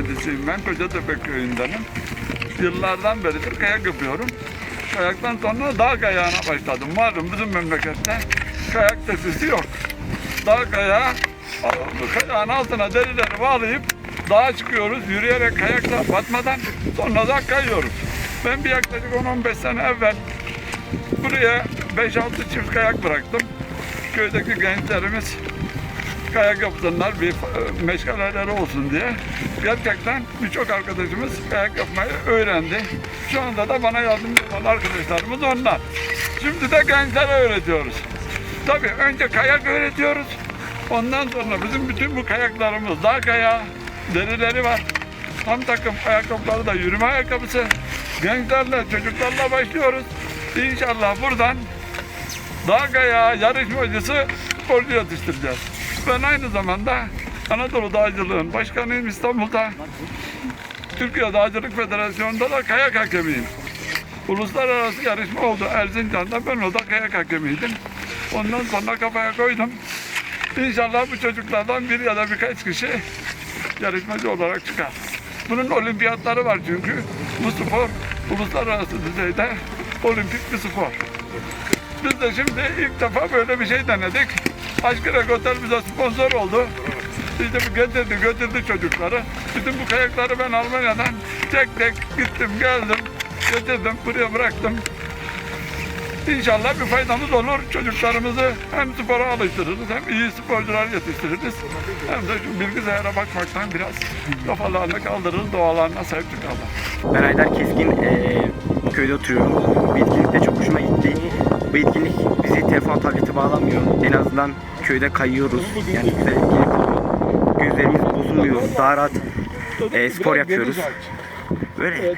Mühendisiyim ben. Kocatepe köyündenim. Yıllardan beridir kayak yapıyorum. Kayaktan sonra dağ kayağına başladım. Malum bizim memlekette kayak tesisi yok. Dağ kayağı, kayağın altına derileri bağlayıp dağa çıkıyoruz. Yürüyerek kayakla batmadan sonra da kayıyoruz. Ben bir yaklaşık 10-15 sene evvel buraya 5-6 çift kayak bıraktım. Köydeki gençlerimiz kayak yapsınlar, bir e, meşgaleleri olsun diye. Gerçekten birçok arkadaşımız kayak yapmayı öğrendi. Şu anda da bana yardımcı olan arkadaşlarımız onlar. Şimdi de gençlere öğretiyoruz. Tabii önce kayak öğretiyoruz. Ondan sonra bizim bütün bu kayaklarımız dağ kayağı, derileri var. Tam takım ayakkabıları da yürüme ayakkabısı. Gençlerle, çocuklarla başlıyoruz. İnşallah buradan dağ kayağı yarışmacısı sporcu yetiştireceğiz. Ben aynı zamanda Anadolu Dağcılığın başkanıyım İstanbul'da. Türkiye Dağcılık Federasyonu'nda da kayak hakemiyim. Uluslararası yarışma oldu Erzincan'da. Ben orada kayak hakemiydim. Ondan sonra kafaya koydum. İnşallah bu çocuklardan bir ya da birkaç kişi yarışmacı olarak çıkar. Bunun olimpiyatları var çünkü. Bu spor uluslararası düzeyde olimpik bir spor. Biz de şimdi ilk defa böyle bir şey denedik. Aşkırek Otel bize sponsor oldu. İşte bu getirdi, götürdü çocukları. Bütün bu kayakları ben Almanya'dan tek tek gittim, geldim, getirdim, buraya bıraktım. İnşallah bir faydamız olur. Çocuklarımızı hem spora alıştırırız, hem iyi sporcular yetiştiririz. Hem de şu bilgisayara bakmaktan biraz kafalarını kaldırırız, doğalarına sahip çıkarlar. Ben Aydar Keskin, eee, köyde oturuyorum. Bu etkinlik de çok hoşuma gitti. Bu etkinlik bizi telefon tablete bağlamıyor. En azından köyde kayıyoruz. Yani güzel etkinlik oluyor. Gözlerimiz bozulmuyor. Daha rahat eee, spor yapıyoruz. Böyle.